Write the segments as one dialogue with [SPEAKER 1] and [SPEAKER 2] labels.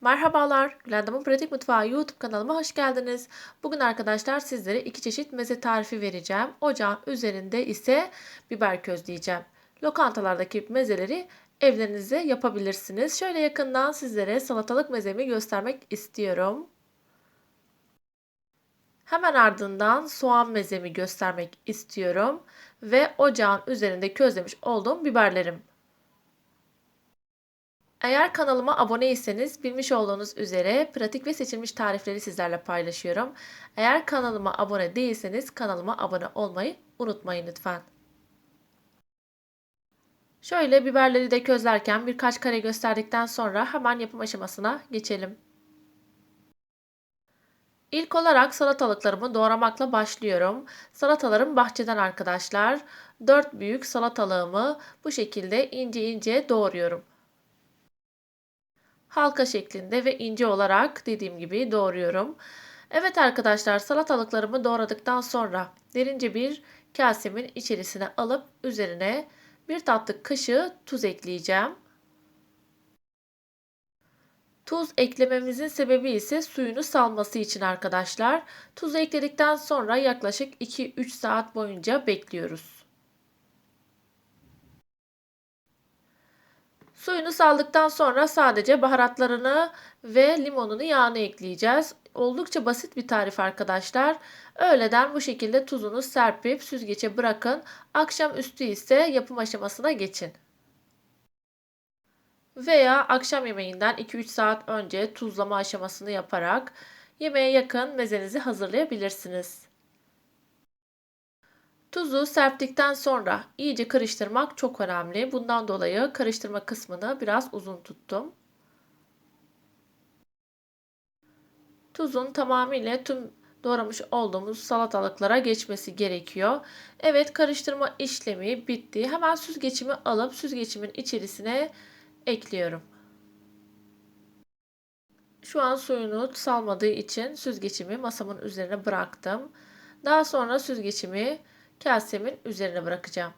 [SPEAKER 1] Merhabalar, Gülendam'ın Pratik Mutfağı YouTube kanalıma hoş geldiniz. Bugün arkadaşlar sizlere iki çeşit meze tarifi vereceğim. Ocağın üzerinde ise biber közleyeceğim. Lokantalardaki mezeleri evlerinizde yapabilirsiniz. Şöyle yakından sizlere salatalık mezemi göstermek istiyorum. Hemen ardından soğan mezemi göstermek istiyorum ve ocağın üzerinde közlemiş olduğum biberlerim. Eğer kanalıma aboneyseniz bilmiş olduğunuz üzere pratik ve seçilmiş tarifleri sizlerle paylaşıyorum. Eğer kanalıma abone değilseniz kanalıma abone olmayı unutmayın lütfen. Şöyle biberleri de közlerken birkaç kare gösterdikten sonra hemen yapım aşamasına geçelim. İlk olarak salatalıklarımı doğramakla başlıyorum. Salatalarım bahçeden arkadaşlar. 4 büyük salatalığımı bu şekilde ince ince doğruyorum halka şeklinde ve ince olarak dediğim gibi doğruyorum. Evet arkadaşlar salatalıklarımı doğradıktan sonra derince bir kasemin içerisine alıp üzerine bir tatlı kaşığı tuz ekleyeceğim. Tuz eklememizin sebebi ise suyunu salması için arkadaşlar. Tuzu ekledikten sonra yaklaşık 2-3 saat boyunca bekliyoruz. Suyunu saldıktan sonra sadece baharatlarını ve limonunu yağını ekleyeceğiz. Oldukça basit bir tarif arkadaşlar. Öğleden bu şekilde tuzunu serpip süzgece bırakın. Akşam üstü ise yapım aşamasına geçin. Veya akşam yemeğinden 2-3 saat önce tuzlama aşamasını yaparak yemeğe yakın mezenizi hazırlayabilirsiniz. Tuzu serptikten sonra iyice karıştırmak çok önemli. Bundan dolayı karıştırma kısmını biraz uzun tuttum. Tuzun tamamıyla tüm doğramış olduğumuz salatalıklara geçmesi gerekiyor. Evet karıştırma işlemi bitti. Hemen süzgecimi alıp süzgecimin içerisine ekliyorum. Şu an suyunu salmadığı için süzgecimi masamın üzerine bıraktım. Daha sonra süzgecimi kasemin üzerine bırakacağım.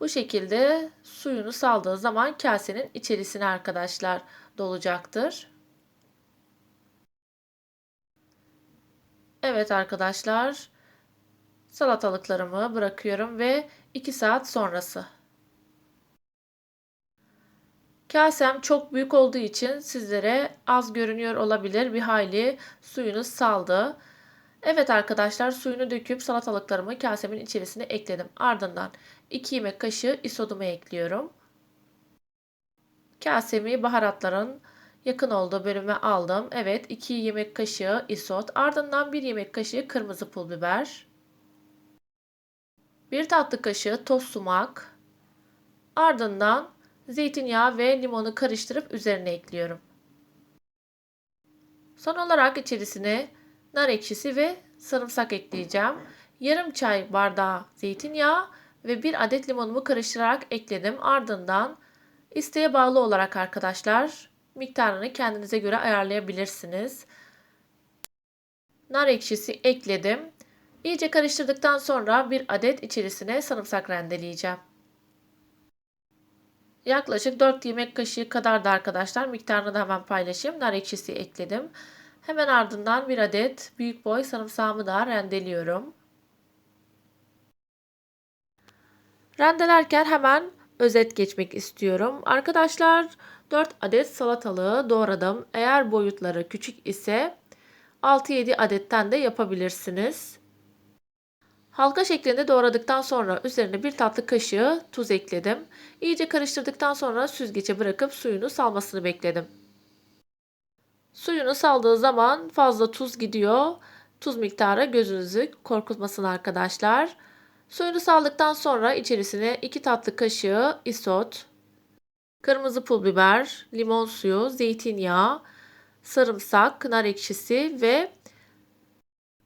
[SPEAKER 1] Bu şekilde suyunu saldığı zaman kasenin içerisine arkadaşlar dolacaktır. Evet arkadaşlar salatalıklarımı bırakıyorum ve 2 saat sonrası. Kasem çok büyük olduğu için sizlere az görünüyor olabilir. Bir hayli suyunu saldı. Evet arkadaşlar suyunu döküp salatalıklarımı kasemin içerisine ekledim. Ardından 2 yemek kaşığı isodumu ekliyorum. Kasemi baharatların yakın olduğu bölüme aldım. Evet 2 yemek kaşığı isot. Ardından 1 yemek kaşığı kırmızı pul biber. 1 tatlı kaşığı toz sumak. Ardından zeytinyağı ve limonu karıştırıp üzerine ekliyorum. Son olarak içerisine nar ekşisi ve sarımsak ekleyeceğim. Yarım çay bardağı zeytinyağı ve bir adet limonumu karıştırarak ekledim. Ardından isteğe bağlı olarak arkadaşlar miktarını kendinize göre ayarlayabilirsiniz. Nar ekşisi ekledim. İyice karıştırdıktan sonra bir adet içerisine sarımsak rendeleyeceğim. Yaklaşık 4 yemek kaşığı kadar da arkadaşlar miktarını da hemen paylaşayım. Nar ekşisi ekledim. Hemen ardından bir adet büyük boy sarımsağımı da rendeliyorum. Rendelerken hemen özet geçmek istiyorum. Arkadaşlar 4 adet salatalığı doğradım. Eğer boyutları küçük ise 6-7 adetten de yapabilirsiniz. Halka şeklinde doğradıktan sonra üzerine bir tatlı kaşığı tuz ekledim. İyice karıştırdıktan sonra süzgece bırakıp suyunu salmasını bekledim. Suyunu saldığı zaman fazla tuz gidiyor. Tuz miktarı gözünüzü korkutmasın arkadaşlar. Suyunu saldıktan sonra içerisine 2 tatlı kaşığı isot, kırmızı pul biber, limon suyu, zeytinyağı, sarımsak, nar ekşisi ve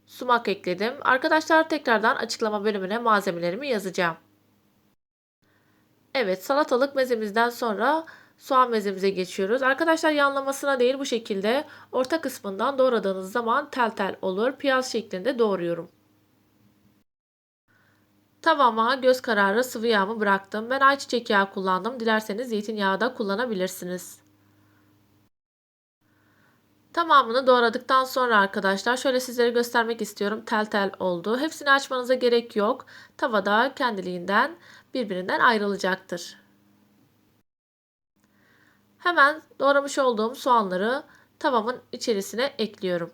[SPEAKER 1] sumak ekledim. Arkadaşlar tekrardan açıklama bölümüne malzemelerimi yazacağım. Evet salatalık mezemizden sonra soğan mezemize geçiyoruz. Arkadaşlar yanlamasına değil bu şekilde orta kısmından doğradığınız zaman tel tel olur. Piyaz şeklinde doğruyorum. Tavama göz kararı sıvı yağımı bıraktım. Ben ayçiçek yağı kullandım. Dilerseniz zeytinyağı da kullanabilirsiniz. Tamamını doğradıktan sonra arkadaşlar şöyle sizlere göstermek istiyorum. Tel tel oldu. Hepsini açmanıza gerek yok. Tavada kendiliğinden birbirinden ayrılacaktır. Hemen doğramış olduğum soğanları tavamın içerisine ekliyorum.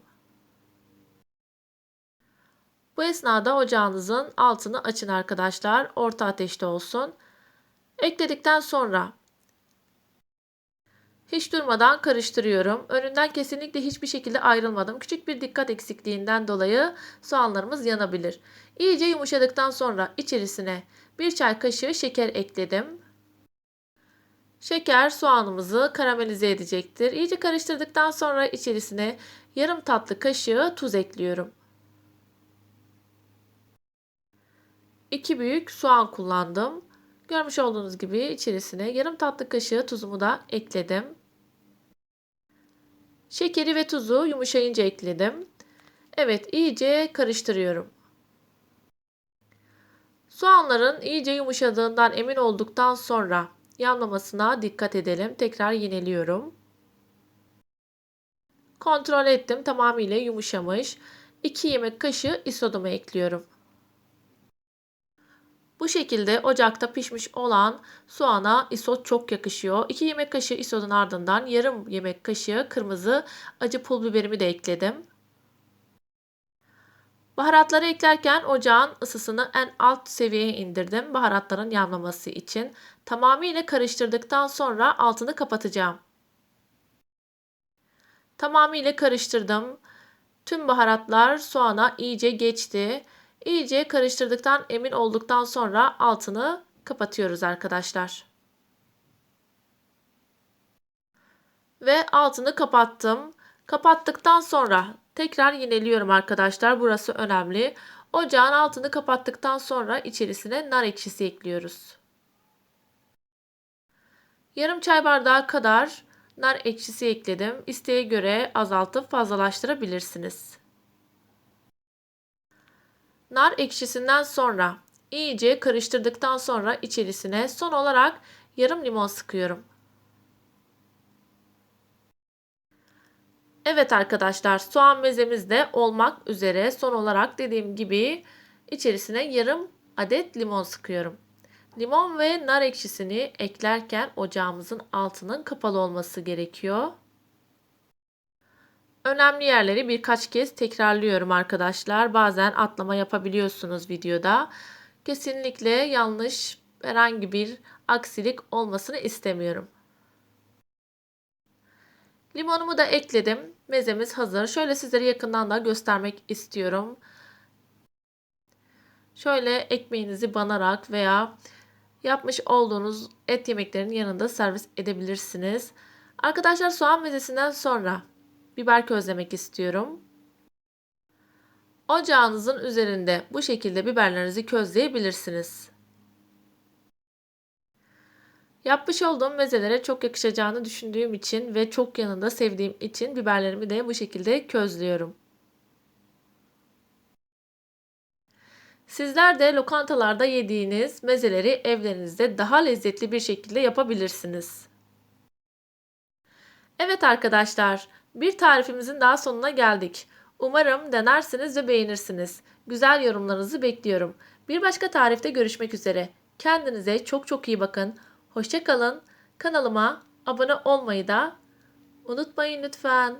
[SPEAKER 1] Bu esnada ocağınızın altını açın arkadaşlar. Orta ateşte olsun. Ekledikten sonra hiç durmadan karıştırıyorum. Önünden kesinlikle hiçbir şekilde ayrılmadım. Küçük bir dikkat eksikliğinden dolayı soğanlarımız yanabilir. İyice yumuşadıktan sonra içerisine bir çay kaşığı şeker ekledim. Şeker soğanımızı karamelize edecektir. İyice karıştırdıktan sonra içerisine yarım tatlı kaşığı tuz ekliyorum. 2 büyük soğan kullandım. Görmüş olduğunuz gibi içerisine yarım tatlı kaşığı tuzumu da ekledim. Şekeri ve tuzu yumuşayınca ekledim. Evet iyice karıştırıyorum. Soğanların iyice yumuşadığından emin olduktan sonra yanmamasına dikkat edelim. Tekrar yineliyorum. Kontrol ettim tamamıyla yumuşamış. 2 yemek kaşığı isodumu ekliyorum. Bu şekilde ocakta pişmiş olan soğana isot çok yakışıyor. 2 yemek kaşığı isotun ardından yarım yemek kaşığı kırmızı acı pul biberimi de ekledim. Baharatları eklerken ocağın ısısını en alt seviyeye indirdim baharatların yanmaması için. Tamamıyla karıştırdıktan sonra altını kapatacağım. Tamamıyla karıştırdım. Tüm baharatlar soğana iyice geçti. İyice karıştırdıktan emin olduktan sonra altını kapatıyoruz arkadaşlar. Ve altını kapattım. Kapattıktan sonra tekrar yineliyorum arkadaşlar. Burası önemli. Ocağın altını kapattıktan sonra içerisine nar ekşisi ekliyoruz. Yarım çay bardağı kadar nar ekşisi ekledim. İsteğe göre azaltıp fazlalaştırabilirsiniz. Nar ekşisinden sonra iyice karıştırdıktan sonra içerisine son olarak yarım limon sıkıyorum. Evet arkadaşlar soğan mezemiz de olmak üzere son olarak dediğim gibi içerisine yarım adet limon sıkıyorum. Limon ve nar ekşisini eklerken ocağımızın altının kapalı olması gerekiyor. Önemli yerleri birkaç kez tekrarlıyorum arkadaşlar. Bazen atlama yapabiliyorsunuz videoda. Kesinlikle yanlış herhangi bir aksilik olmasını istemiyorum. Limonumu da ekledim. Mezemiz hazır. Şöyle sizlere yakından da göstermek istiyorum. Şöyle ekmeğinizi banarak veya yapmış olduğunuz et yemeklerinin yanında servis edebilirsiniz. Arkadaşlar soğan mezesinden sonra biber közlemek istiyorum. Ocağınızın üzerinde bu şekilde biberlerinizi közleyebilirsiniz. Yapmış olduğum mezelere çok yakışacağını düşündüğüm için ve çok yanında sevdiğim için biberlerimi de bu şekilde közlüyorum. Sizler de lokantalarda yediğiniz mezeleri evlerinizde daha lezzetli bir şekilde yapabilirsiniz. Evet arkadaşlar, bir tarifimizin daha sonuna geldik. Umarım denersiniz ve beğenirsiniz. Güzel yorumlarınızı bekliyorum. Bir başka tarifte görüşmek üzere. Kendinize çok çok iyi bakın. Hoşçakalın. Kanalıma abone olmayı da unutmayın lütfen.